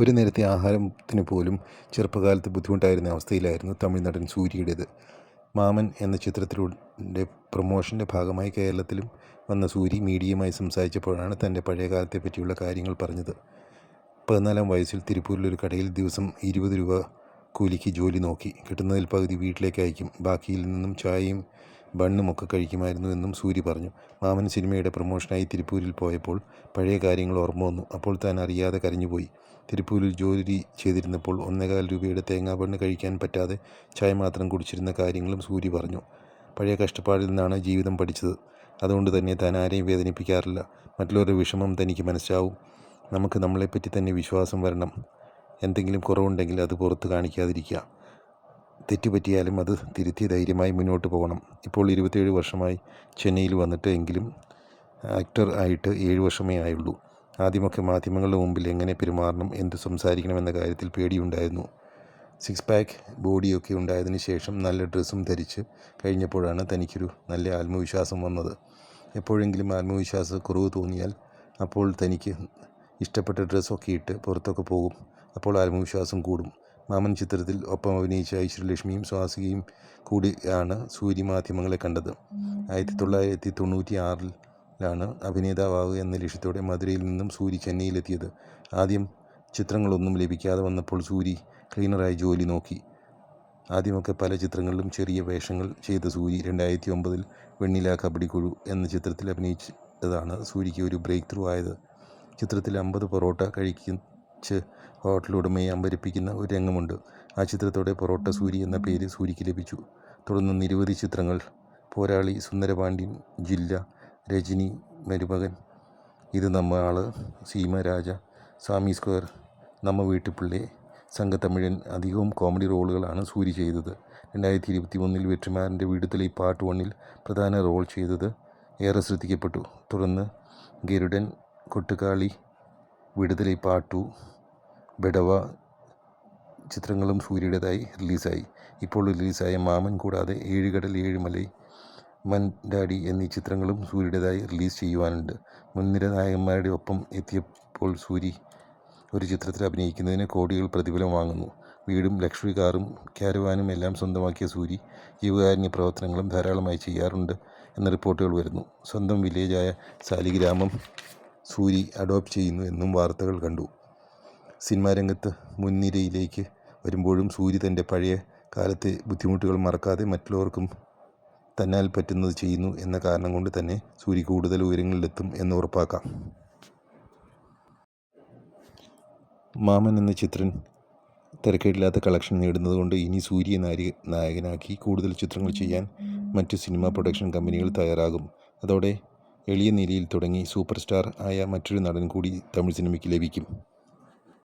ഒരു നേരത്തെ ആഹാരത്തിന് പോലും ചെറുപ്പകാലത്ത് ബുദ്ധിമുട്ടായിരുന്ന അവസ്ഥയിലായിരുന്നു തമിഴ് നടൻ സൂര്യയുടേത്. മാമൻ എന്ന ചിത്രത്തിലൂടെ പ്രൊമോഷന്റെ ഭാഗമായി കേരളത്തിലും വന്ന സൂരി മീഡിയയുമായി സംസാരിച്ചപ്പോഴാണ് തന്റെ പഴയകാലത്തെ പറ്റിയുള്ള കാര്യങ്ങൾ പറഞ്ഞത്. പതിനാലാം വയസ്സിൽ തിരുപ്പൂരിലൊരു കടയിൽ ദിവസം ഇരുപത് രൂപ കൂലിക്ക് ജോലി നോക്കി. കിട്ടുന്നതിൽ പകുതി വീട്ടിലേക്ക് അയക്കും. ബാക്കിയിൽ നിന്നും ചായയും ബണ്ണും ഒക്കെ കഴിക്കുമായിരുന്നു എന്നും സൂരി പറഞ്ഞു. മാമൻ സിനിമയുടെ പ്രൊമോഷനായി തിരുപ്പൂരിൽ പോയപ്പോൾ പഴയ കാര്യങ്ങൾ ഓർമ്മ വന്നു. അപ്പോൾ താൻ അറിയാതെ കരഞ്ഞുപോയി. തിരുപ്പൂരിൽ ജോലി ചെയ്തിരുന്നപ്പോൾ ഒന്നേകാൽ രൂപയുടെ തേങ്ങാ ബണ്ണ് കഴിക്കാൻ പറ്റാതെ ചായ മാത്രം കുടിച്ചിരുന്ന കാര്യങ്ങളും സൂരി പറഞ്ഞു. പഴയ കഷ്ടപ്പാടിൽ നിന്നാണ് ജീവിതം പഠിച്ചത്. അതുകൊണ്ട് തന്നെ താൻ ആരെയും വേദനിപ്പിക്കാറില്ല. മറ്റുള്ളവരുടെ വിഷമം തനിക്ക് മനസ്സിലാവും. നമുക്ക് നമ്മളെപ്പറ്റി തന്നെ വിശ്വാസം വരണം. എന്തെങ്കിലും കുറവുണ്ടെങ്കിൽ അത് പുറത്ത് കാണിക്കാതിരിക്കുക. തെറ്റ് പറ്റിയാലും അത് തിരുത്തി ധൈര്യമായി മുന്നോട്ട് പോകണം. ഇപ്പോൾ ഇരുപത്തേഴ് വർഷമായി ചെന്നൈയിൽ വന്നിട്ട് എങ്കിലും ആക്ടർ ആയിട്ട് ഏഴ് വർഷമേ ആയുള്ളൂ. ആദ്യമൊക്കെ മാധ്യമങ്ങളുടെ മുമ്പിൽ എങ്ങനെ പെരുമാറണം എന്ത് സംസാരിക്കണം എന്ന കാര്യത്തിൽ പേടിയുണ്ടായിരുന്നു. സിക്സ് പാക്ക് ബോഡിയൊക്കെ ഉണ്ടായതിന് ശേഷം നല്ല ഡ്രസ്സും ധരിച്ച് കഴിഞ്ഞപ്പോഴാണ് തനിക്കൊരു നല്ല ആത്മവിശ്വാസം വന്നത്. എപ്പോഴെങ്കിലും ആത്മവിശ്വാസ കുറവ് തോന്നിയാൽ അപ്പോൾ തനിക്ക് ഇഷ്ടപ്പെട്ട ഡ്രസ്സൊക്കെ ഇട്ട് പുറത്തൊക്കെ പോകും. അപ്പോൾ ആത്മവിശ്വാസം കൂടും. മാമൻ ചിത്രത്തിൽ ഒപ്പം അഭിനയിച്ച ഐശ്വര്യലക്ഷ്മിയും സ്വാസികയും കൂടിയാണ് സൂര്യ മാധ്യമങ്ങളെ കണ്ടത്. ആയിരത്തി തൊള്ളായിരത്തി തൊണ്ണൂറ്റി ആറിലാണ് അഭിനേതാവാവുക എന്ന ലക്ഷ്യത്തോടെ മധുരയിൽ നിന്നും സൂരി ചെന്നൈയിലെത്തിയത്. ആദ്യം ചിത്രങ്ങളൊന്നും ലഭിക്കാതെ വന്നപ്പോൾ സൂരി ക്ലീനറായി ജോലി നോക്കി. ആദ്യമൊക്കെ പല ചിത്രങ്ങളിലും ചെറിയ വേഷങ്ങൾ ചെയ്ത സൂരി രണ്ടായിരത്തി ഒമ്പതിൽ വെണ്ണില കബഡിക്കുഴു എന്ന ചിത്രത്തിൽ അഭിനയിച്ചതാണ് സൂര്യയ്ക്ക് ഒരു ബ്രേക്ക് ത്രൂ ആയത്. ചിത്രത്തിൽ അമ്പത് പൊറോട്ട കഴിച്ച് ഹോട്ടൽ ഉടമയെ അമ്പരിപ്പിക്കുന്ന ഒരു രംഗമുണ്ട്. ആ ചിത്രത്തോടെ പൊറോട്ട സൂരി എന്ന പേര് സൂര്യക്ക് ലഭിച്ചു. തുടർന്ന് നിരവധി ചിത്രങ്ങൾ. പോരാളി സുന്ദരപാണ്ഡ്യൻ ജില്ല രജനി മരുമകൻ. ഇത് നമ്മ ആൾ സീമ രാജ സാമി സ്ക്വയർ നമ്മ വീട്ടുപിള്ളെ സംഘത്തമിഴൻ. അധികവും കോമഡി റോളുകളാണ് സൂരി ചെയ്തത്. രണ്ടായിരത്തി ഇരുപത്തി ഒന്നിൽ വെട്ടിമാരന്റെ വീട്ടിലെ ഈ പാർട്ട് വണ്ണിൽ പ്രധാന റോൾ ചെയ്തത് ഏറെ ശ്രദ്ധിക്കപ്പെട്ടു. തുടർന്ന് ഗരുഡൻ കൊട്ടുകാളി വിടുതലി പാർട്ട് ബെഡവ ചിത്രങ്ങളും സൂര്യയുടേതായി റിലീസായി. ഇപ്പോൾ റിലീസായ മാമൻ കൂടാതെ ഏഴുകടൽ ഏഴുമലൈ മൻഡാടി എന്നീ ചിത്രങ്ങളും സൂര്യയുടേതായി റിലീസ് ചെയ്യുവാനുണ്ട്. മുൻനിര നായകന്മാരുടെ ഒപ്പം എത്തിയപ്പോൾ സൂരി ഒരു ചിത്രത്തിൽ അഭിനയിക്കുന്നതിന് കോടികൾ പ്രതിഫലം വാങ്ങുന്നു. വീടും ലക്ഷറി കാറും ക്യാരവാനും എല്ലാം സ്വന്തമാക്കിയ സൂരി ജീവകാരുണ്യ പ്രവർത്തനങ്ങളും ധാരാളമായി ചെയ്യാറുണ്ട് എന്ന റിപ്പോർട്ടുകൾ വരുന്നു. സ്വന്തം വില്ലേജായ സാലിഗ്രാമം സൂരി അഡോപ്റ്റ് ചെയ്യുന്നു എന്നും വാർത്തകൾ കണ്ടു. സിനിമാ രംഗത്ത് മുൻനിരയിലേക്ക് വരുമ്പോഴും സൂര്യ തന്റെ പഴയ കാലത്തെ ബുദ്ധിമുട്ടുകൾ മറക്കാതെ മറ്റുള്ളവർക്കും തന്നാൽ പറ്റുന്നത് ചെയ്യുന്നു എന്ന കാരണം കൊണ്ട് തന്നെ സൂര്യ കൂടുതൽ ഉയരങ്ങളിലെത്തും എന്ന് ഉറപ്പാക്കാം. മാമൻ എന്ന ചിത്രം തിരക്കേടില്ലാത്ത കളക്ഷൻ നേടുന്നതുകൊണ്ട് ഇനി സൂര്യ നാരി നായകനാക്കി കൂടുതൽ ചിത്രങ്ങൾ ചെയ്യാൻ മറ്റു സിനിമാ പ്രൊഡക്ഷൻ കമ്പനികൾ തയ്യാറാകും. അതോടെ എളിയ നിലയിൽ തുടങ്ങി സൂപ്പർ സ്റ്റാർ ആയ മറ്റൊരു നടൻ കൂടി തമിഴ് സിനിമയ്ക്ക് ലഭിക്കും.